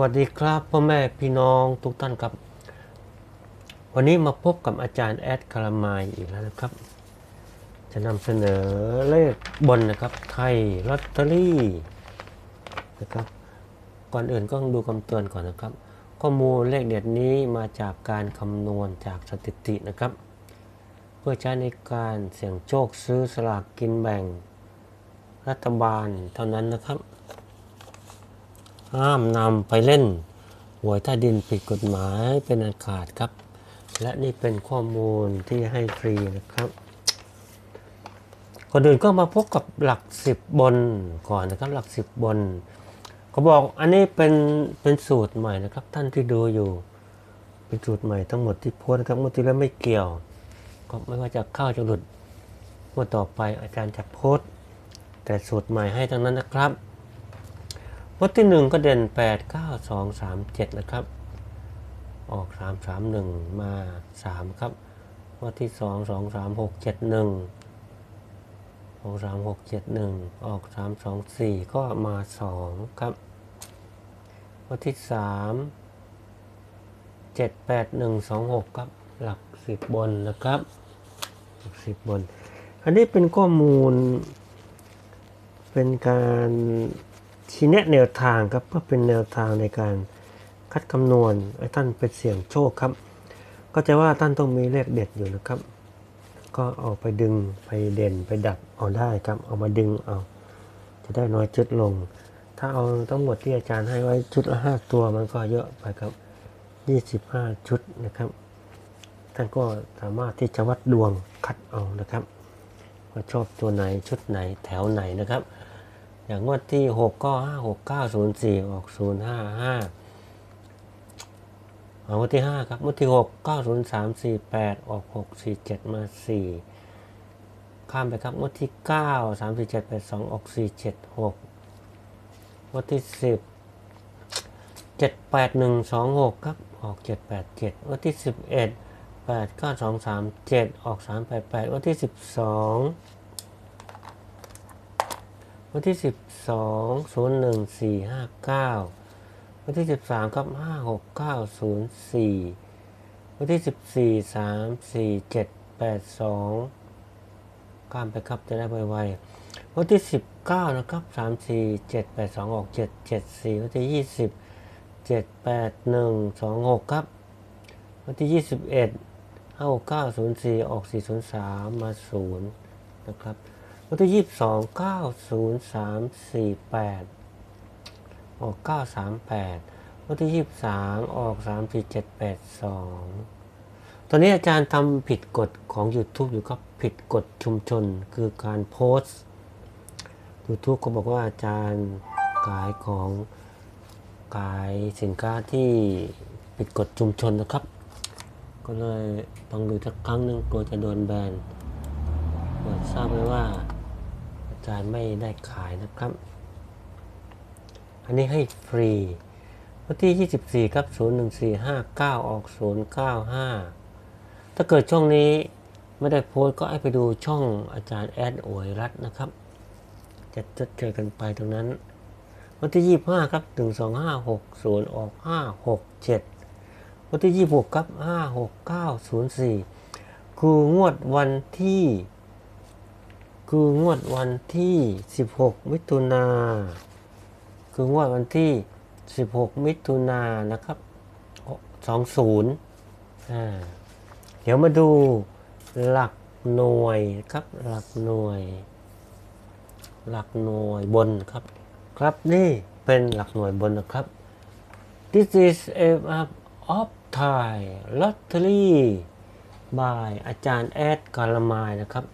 วัสดีครับพ่อแม่พี่น้องทุกท่านครับ วันนี้มาพบกับอาจารย์แอดคารามายอีกแล้วนะครับ จะนำเสนอเลขบนนะครับไทยลอตเตอรี่นะครับ ก่อนอื่นก็ต้องดูคำเตือนก่อนนะครับ ข้อมูลเลขเด็ดนี้มาจากการคำนวณจากสถิตินะครับ เพื่อใช้ในการเสี่ยงโชคซื้อสลากกินแบ่ง รัฐบาลเท่านั้นนะครับ ห้ามนำไปเล่นหวยใต้ดินผิดกฎหมายเป็นอันขาดครับ และนี่เป็นข้อมูลที่ให้ฟรีนะครับคนอื่นก็มาพบกับหลักสิบบนก่อนนะครับ หลักสิบบนเขาบอกอันนี้เป็นเป็นสูตรใหม่นะครับ ท่านที่ดูอยู่ เป็นสูตรใหม่ทั้งหมดที่โพสนะครับเมื่อที่แล้วไม่เกี่ยว ก็ไม่ว่าจะเข้าจะหลุดเมื่อต่อไปอาจารย์จะโพสต์แต่สูตรใหม่ให้ทั้งนั้นนะครับ วัดที่หนึ่งก็เด่นแปดเก้าสองสามเจ็ดนะครับ ออกสามสามหนึ่งมาสามครับวัดที่สองสองสามหกเจ็ดหนึ่งออกสามหกเจ็ดหนึ่งออกสามสองสี่ก็มาสองครับวัดที่สามเจ็ดแปดหนึ่งสองหกครับ หลักสิบบนนะครับ หลักสิบบน อันนี้เป็นข้อมูล เป็นการ ชี้แนะแนวทางครับเพื่อเป็นแนวทางในการคัดคำนวณให้ท่านเป็นเสี่ยงโชคครับก็จะว่าท่านต้องมีเลขเด็ดอยู่นะครับ ก็เอาไปดึงไปเด่นไปดับเอาได้ครับเอามาดึงเอาจะได้น้อยจุดลง ถ้าเอาทั้งหมดที่อาจารย์ให้ไว้ชุดละห้าตัวมันก็เยอะไปครับยี่สิบห้าชุดนะครับ ท่านก็สามารถที่จะวัดดวงคัดเอานะครับว่าชอบตัวไหนชุดไหนแถวไหนนะครับ อย่างงวดที่หกก็ห้าหกเก้าศูนย์สี่ออกศูนย์ห้าห้าเอางวดที่ห้าครับงวดที่หกเก้าศูนย์สามสี่แปดออกหกสี่เจ็ดมาสี่ข้ามไปครับงวดที่เก้าสามสี่เจ็ดแปดสองออกสี่เจ็ดหกงวดที่สิบเจ็ดแปดหนึ่งสองหกครับออกเจ็ดแปดเจ็ดงวดที่สิบเอ็ดแปดเก้าสองสามเจ็ดออกสามแปดแปดงวดที่สิบสอง วันที่ 12 01 459 วันที่ 13 ครับ 56904 วันที่ 14 3 4 7 8 2ข้ามไปครับจะได้ไวๆวันที่ 19 นะครับ 3 4 7 8 2ออก7 7 4 วันที่ 20 7 8 1 2 6 ครับ วันที่ 21 5 6 9 0 4 ออก 4 0 3 มา 0 นะครับ วันที่ยี่สิบสองเก้าศูนย์สามสี่แปดออกเก้าสามแปดวันที่ยี่สิบสามออกสามสี่เจ็ดแปดสองตอนนี้อาจารย์ทำผิดกฎของ YouTube อยู่ครับผิดกฎชุมชนคือการโพสต์ YouTube ก็บอกว่าอาจารย์ขายของขายสินค้าที่ผิดกฎชุมชนนะครับ ก็เลยต้องดูสักครั้งหนึ่งกลัวจะโดนแบนโปรดทราบไว้ว่า จารย์ไม่ได้ขายนะครับ อันนี้ให้ฟรี วันที่ 24 ครับ 01459 ออก 095 ถ้าเกิดช่องนี้ไม่ได้โพสก็ให้ไปดูช่องอาจารย์แอดโอยรัตน์นะครับ จะจะเจอกันไปตรงนั้น วันที่ 25 ครับ 12560 ออก 567 วันที่ 26 ครับ 56904 คืองวดวันที่ คืองวดวันที่ 16 มิถุนาคืองวดวันที่ 16 มิถุนานะครับ 20อ่าเดี๋ยวมาดูหลักหน่วยครับหลักหน่วย หลักหน่วยบนครับ ครับนี่เป็นหลักหน่วยบนนะครับ This is a map of Thai Lottery by อาจารย์แอดกาลมายนะครับ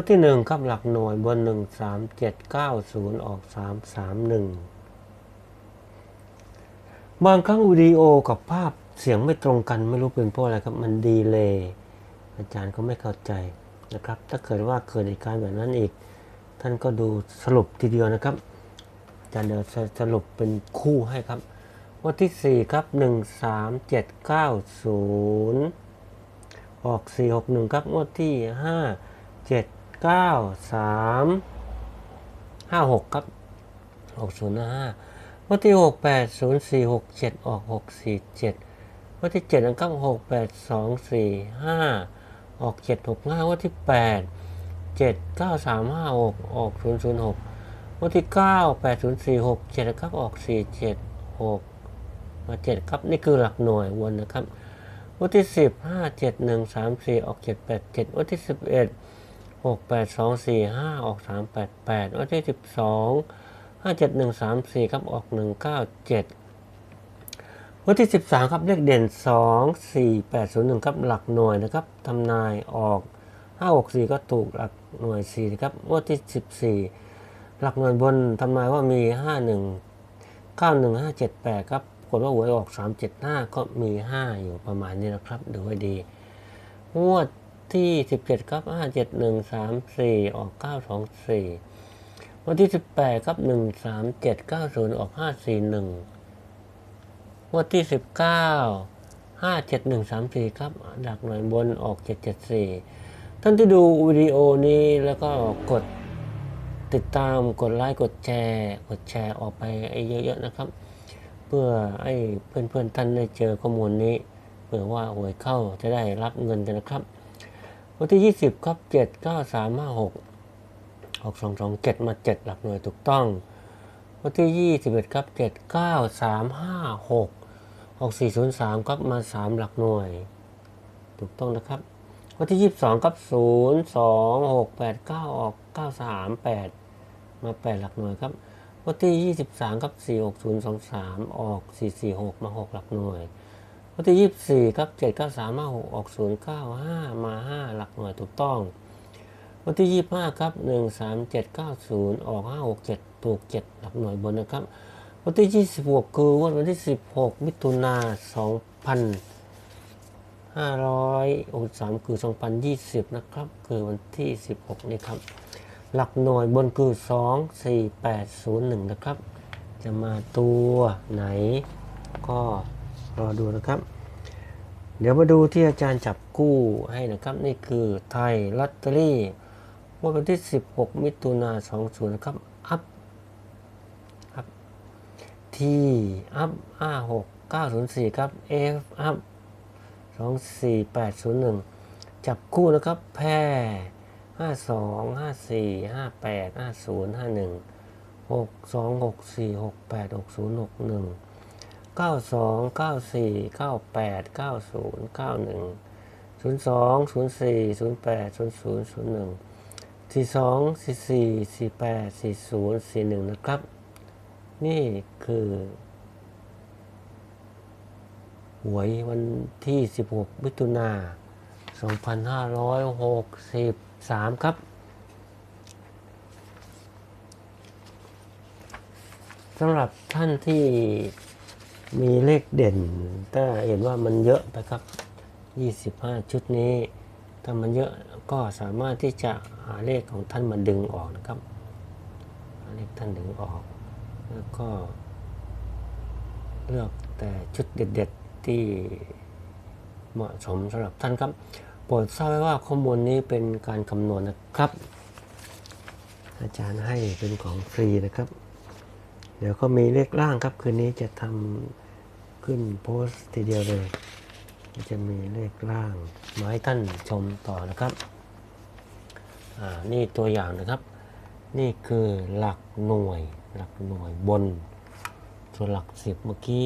ดที่หนึ่งครับหลักหน่วยบนหนึ่งสามเจ็ดเก้าศูนย์ออกสามสามหนึ่งบางครั้งวิดีโอกับภาพเสียงไม่ตรงกันไม่รู้เป็นเพราะอะไรครับ มันดีเลยอาจารย์ก็ไม่เข้าใจนะครับ ถ้าเกิดว่าเกิดเหตุการณ์แบบนั้นอีก ท่านก็ดูสรุปทีเดียวนะครับอาจารย์เดี๋ยวจะสรุปเป็นคู่ให้ครับวันที่ 4 ครับ 1 3 7 9 0 ออก 4 6 1 ครับงวดที่ 5 7 9 3 5 6 ครับออก0 5วันที่หกแปดศูนย์สี่หกเจ็ดออกหกสี่เจ็ดวันที่เจ็ดนะครับหกแปดสองสี่ห้าออกเจ็ดหกห้าวันที่แปดเจ็ดเก้าสามห้าหกออกศูนย์ศูนย์หกวันที่เก้าแปดศูนย์สี่หกเจ็ดนะครับ ออกสี่เจ็ดหกมาเจ็ดครับ นี่คือหลักหน่วยวนนะครับ วันที่สิบห้าเจ็ดหนึ่งสามสี่ออกเจ็ดแปดเจ็ดวันที่สิ บเอ็ดหกแปดสองสี่ห้าออกสามแปดแปดวันที่สิบสองห้าเจ็ดหนึ่งสามสี่ครับ ออกหนึ่งเก้าเจ็ดวันที่สิบสามครับ เลขเด่นสองสี่แปดศูนย์หนึ่งครับ หลักหน่วยนะครับทำนายออกห้าหกสี่ก็ถูกหลักหน่วยสี่นะครับ วันที่สิบสี่หลักหน่วยบนทำนายว่ามีห้าหนึ่งเก้าหนึ่งห้าเจ็ดแปดครับปรากฏว่าหวยออกสามเจ็ดห้าก็มีห้าอยู่ประมาณนี้นะครับ ดูให้ดีงวด ที่สิบเจ็ดครับห้าเจ็ดหนึ่งสามสี่ออกเก้าสองสี่วันที่สิบแปดครับหนึ่งสามเจ็ดเก้าศูนย์ออกห้าสี่หนึ่งงวดที่สิบเก้าห้าเจ็ดหนึ่งสามสี่ครับ ดักหน่วยบนออกเจ็ดเจ็ดสี่ท่านที่ดูวิดีโอนี้แล้วก็กดติดตามกดไลค์กดแชร์ กดแชร์ออกไปไอ้เยอะๆนะครับ เพื่อให้เพื่อนๆท่านได้เจอข้อมูลนี้เผื่อว่าหวยเข้าจะได้รับเงินกันนะครับ วันที่ 20ครับ7 9 3 5 6 6 2 2 7 มา 7 หลักหน่วยถูกต้อง วันที่ 21ครับ7 9 3 5 6 6 4 0 3ครับมา 3 หลักหน่วย ถูกต้องนะครับ วันที่ 22ครับ0 2 6 8 9 ออก 9 3 8 มา 8 หลักหน่วยครับ วันที่ 23ครับ4 6 0 2 3 ออก 4 4 6 มา 6 หลักหน่วย วันที่24ครับ7 9 3 5 6ออก0 9 5มา5หลักหน่วยถูกต้อง วันที่25ครับ1 3 7 9 0ออก5 6 7ถูก7หลักหน่วยบนนะครับ วันที่26คือวันวันที่16มิถุนา2563คือ2020นะครับ คือวันที่16นี่ครับหลักหน่วยบนคือ2 4 8 0 1นะครับ จะมาตัวไหนก็ รอดูนะครับ เดี๋ยวมาดูที่อาจารย์จับกู้ให้นะครับ นี่คือไทยลอตเตอรี่วดวันที่ 16 มิถุนา20นะครับ อัพอัพทีอัพ56 904ครับ F อัพ24801จับคู่นะครับ แพร่52 54 58 50 51 62 64 68 60 61 92 94 98 90 91 02 04 08 00 01 42 44 48 40 41 นะครับ นี่คือหวยวันที่ 16 มิถุนา 2563 ครับสำหรับท่านที่ มีเลขเด่น ถ้าเห็นว่ามันเยอะไปครับ 25 ชุดนี้ ถ้ามันเยอะก็สามารถที่จะหาเลขของท่านมาดึงออกนะครับหาเลขท่านดึงออก แล้วก็ เลือกแต่ชุดเด็ด ๆ ที่เหมาะสมสำหรับท่านครับ โปรดทราบไว้ว่าข้อมูลนี้เป็นการคำนวณนะครับอาจารย์ให้เป็นของฟรีนะครับ เดี๋ยวก็มีเลขล่างครับ คืนนี้จะทำ ขึ้นโพสต์ทีเดียวเลย จะมีเลขล่างมาให้ท่านชมต่อนะครับอ่านี่ตัวอย่างนะครับ นี่คือหลักหน่วย หลักหน่วยบน ส่วนหลักสิบเมื่อกี้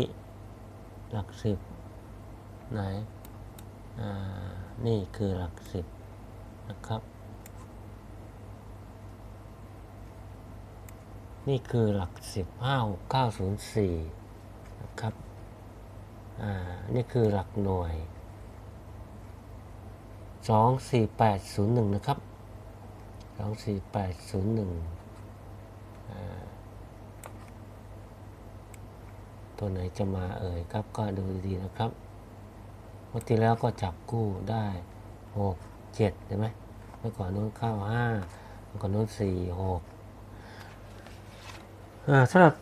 หลักสิบไหนอ่านี่คือหลักสิบนะครับ นี่คือหลักสิบห้าหกเก้าศูนย์สี่นะครับ นี่คือหลักหน่วยสองสี่แปดศูนย์หนึ่งนะครับสองสี่แปดศูนย์หนึ่งตัวไหนจะมาเอ่ยครับก็ดูดีๆนะครับเมื่อที่แล้วก็จับกู้ได้หกเจ็ดใช่ไหมเมื่อก่อนนู้นเข้าห้าเมื่อก่อนนู้นสี่หกอ่าสำหรับ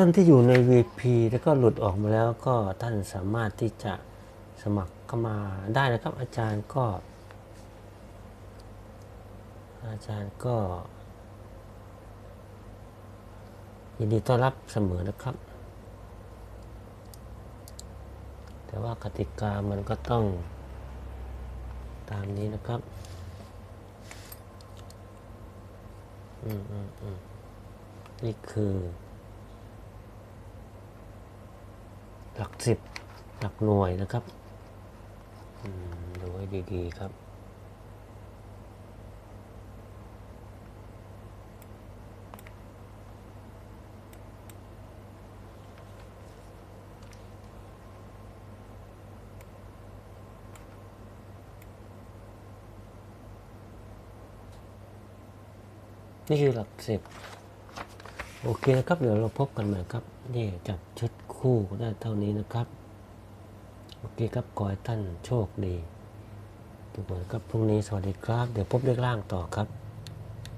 ต้นที่อยู่ใน VP แล้วก็หลุดออกมาแล้วก็ท่านสามารถที่จะสมัครเข้ามาได้นะครับ อาจารย์ก็ อาจารย์ก็ยินดีต้อนรับเสมอนะครับ แต่ว่ากติกามันก็ต้องตามนี้นะครับ อืมอืมอืมนี่คือ หลักสิบหลักหน่วยนะครับดูให้ดีๆครับ นี่คือหลักสิบโอเคนะครับ เดี๋ยวเราพบกันใหม่ครับ นี่จับชุด คู่ได้เท่านี้นะครับ โอเคครับขอให้ท่านโชคดีทุกคนครับพรุ่งนี้สวัสดีครับ เดี๋ยวพบเลขล่างต่อครับ